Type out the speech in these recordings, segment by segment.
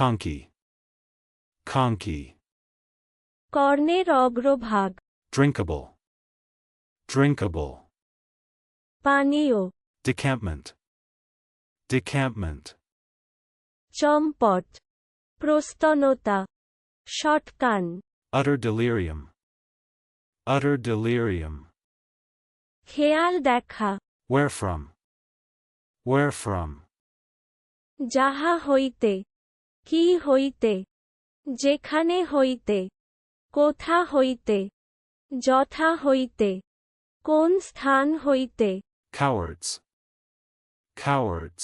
Conky. Conky. কর্ণের অগ্রভাগ Drinkable. Drinkable. পানীয় Decampment. Decampment. চম্পট প্রস্তনতা শটকান Utter delirium. Utter delirium. খেয়াল দেখা Where from? Where from? যাহা হইতে কি হইতে যেখানে হইতে কোথা হইতে যথা হইতে কোন স্থান হইতে Cowards. Cowards.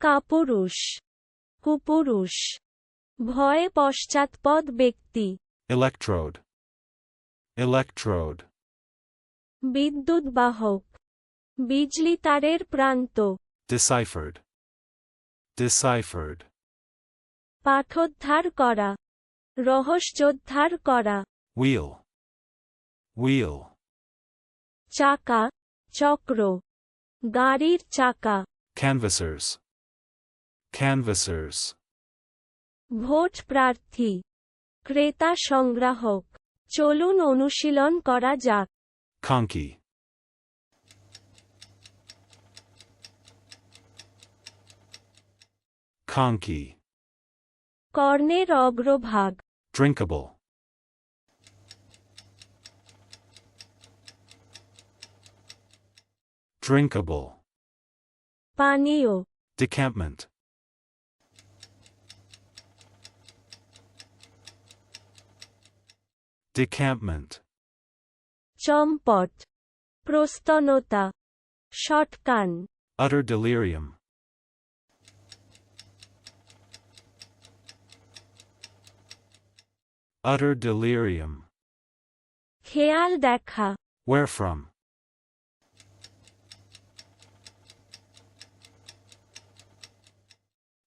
কাপুরুষ কুপুরুষ ভয়ে পশ্চাৎপদ ব্যক্তি Electrode. Electrode. বিদ্যুৎ বাহক বিজলি তারের প্রান্ত Deciphered. Deciphered. পাঠোদ্ধার করা রহস্যোদ্ধার করা Wheel. Wheel. চাকা চক্র গাড়ির চাকা Canvassers. Canvassers. ভোট প্রার্থী ক্রেতা সংগ্রাহক চলুন অনুশীলন করা যাক Conky. Conky. কর্ণের অগ্রভাগ Drinkable. Drinkable. পানীয় Decampment. Decampment. চম্পট প্রস্তনতা শটকান Utter delirium. Utter delirium. খেয়াল দেখা Where from?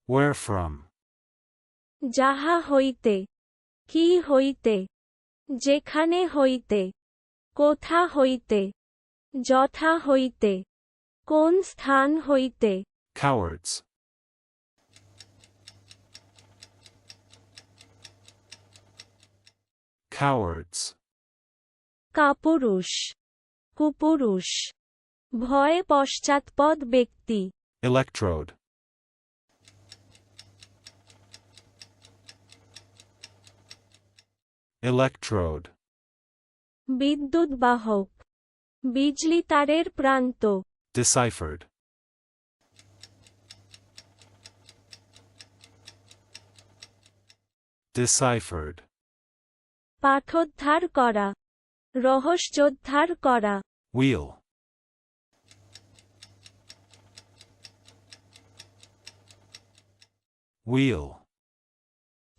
Where from? যাহা হইতে কি হইতে যেখানে হইতে কোথা হইতে যথা হইতে কোন স্থান হইতে Cowards. Cowards. কাপুরুষ কুপুরুষ ভয়ে পশ্চাৎপদ ব্যক্তি Electrode. Electrode. বিদ্যুৎ বাহক বিজলি তারের প্রান্ত Deciphered. Deciphered. পাঠোদ্ধার করা রহস্যোদ্ধার করা Wheel. Wheel.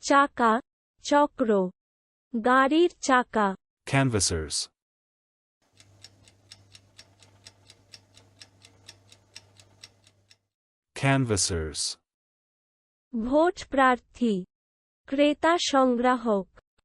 চাকা চক্র গাড়ির চাকা Canvassers. Canvassers. ভোট প্রার্থী ক্রেতা সংগ্রাহক